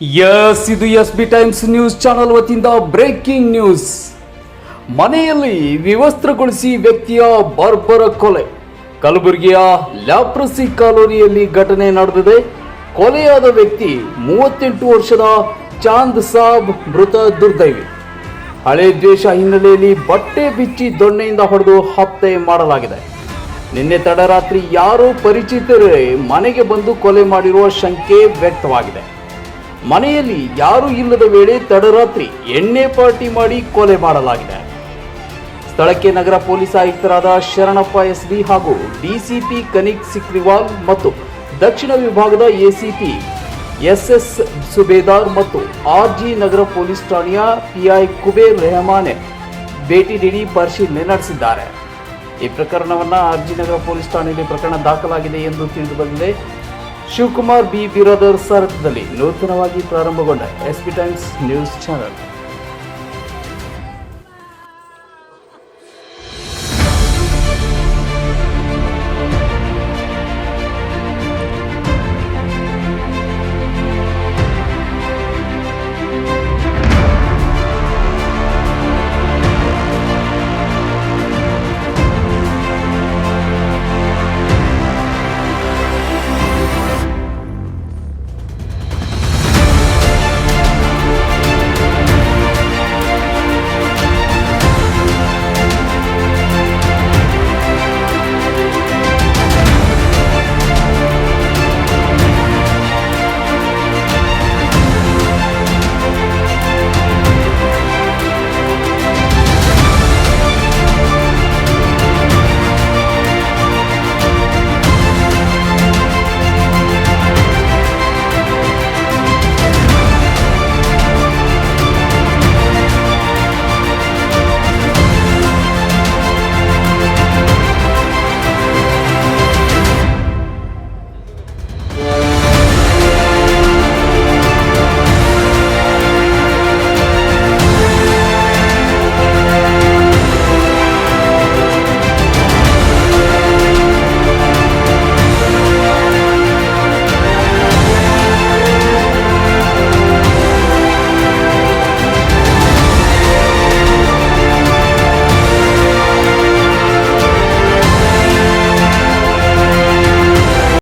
S, ಇದು S B Times News channel ವತಿಯಿಂದ breaking news. ಮನೆಯಲ್ಲಿ ವಿವಸ್ತ್ರಗೊಳಿಸಿ ವ್ಯಕ್ತಿಯ ಬರ್ಬರ ಕೊಲೆ. ಕಲಬುರಗಿಯ ಲ್ಯಾಪ್ರಸಿ ಕಾಲೋನಿಯಲ್ಲಿ ಘಟನೆ ನಡೆದಿದೆ. ಕೊಲೆಯಾದ ವ್ಯಕ್ತಿ ಮೂವತ್ತೆಂಟು ವರ್ಷದ ಚಾಂದ್ ಸಾಬ್ ಮೃತ ದುರ್ದೈವಿ. ಹಳೆ ದ್ವೇಷ ಹಿನ್ನೆಲೆಯಲ್ಲಿ ಬಟ್ಟೆ ಬಿಚ್ಚಿ ದೊಣ್ಣೆಯಿಂದ ಹೊಡೆದು ಹತ್ಯೆ ಮಾಡಲಾಗಿದೆ. ನಿನ್ನೆ ತಡರಾತ್ರಿ ಯಾರೋ ಪರಿಚಿತರೇ ಮನೆಗೆ ಬಂದು ಕೊಲೆ ಮಾಡಿರುವ ಶಂಕೆ ವ್ಯಕ್ತವಾಗಿದೆ. ಮನೆಯಲ್ಲಿ ಯಾರೂ ಇಲ್ಲದ ವೇಳೆ ತಡರಾತ್ರಿ ಎಣ್ಣೆ ಪಾರ್ಟಿ ಮಾಡಿ ಕೊಲೆ ಮಾಡಲಾಗಿದೆ. ಸ್ಥಳಕ್ಕೆ ನಗರ ಪೊಲೀಸ್ ಆಯುಕ್ತರಾದ ಶರಣಪ್ಪ ಎಸ್ ಬಿ ಹಾಗೂ ಡಿಸಿಪಿ ಕನಿಕ್ ಸಿಕ್ರಿವಾಲ್ ಮತ್ತು ದಕ್ಷಿಣ ವಿಭಾಗದ ಎಸಿಪಿ ಎಸ್ಎಸ್ ಎಸ್ ಸುಬೇದಾರ್ ಮತ್ತು ಆರ್ ಜಿ ನಗರ ಪೊಲೀಸ್ ಠಾಣೆಯ ಪಿಐ ಕುಬೇರ್ ರೆಹಮಾನೆ ಭೇಟಿ ನೀಡಿ ಪರಿಶೀಲನೆ ನಡೆಸಿದ್ದಾರೆ. ಈ ಪ್ರಕರಣವನ್ನು ಆರ್ ಜಿ ನಗರ ಪೊಲೀಸ್ ಠಾಣೆಯಲ್ಲಿ ಪ್ರಕರಣ ದಾಖಲಾಗಿದೆ ಎಂದು ತಿಳಿದು ಬಂದಿದೆ. ಶಿವಕುಮಾರ್ ಬಿ. ಬಿರಾದರ್ ಸಾರಥ್ಯದಲ್ಲಿ ನೂತನವಾಗಿ ಪ್ರಾರಂಭಗೊಂಡ S P Times News channel.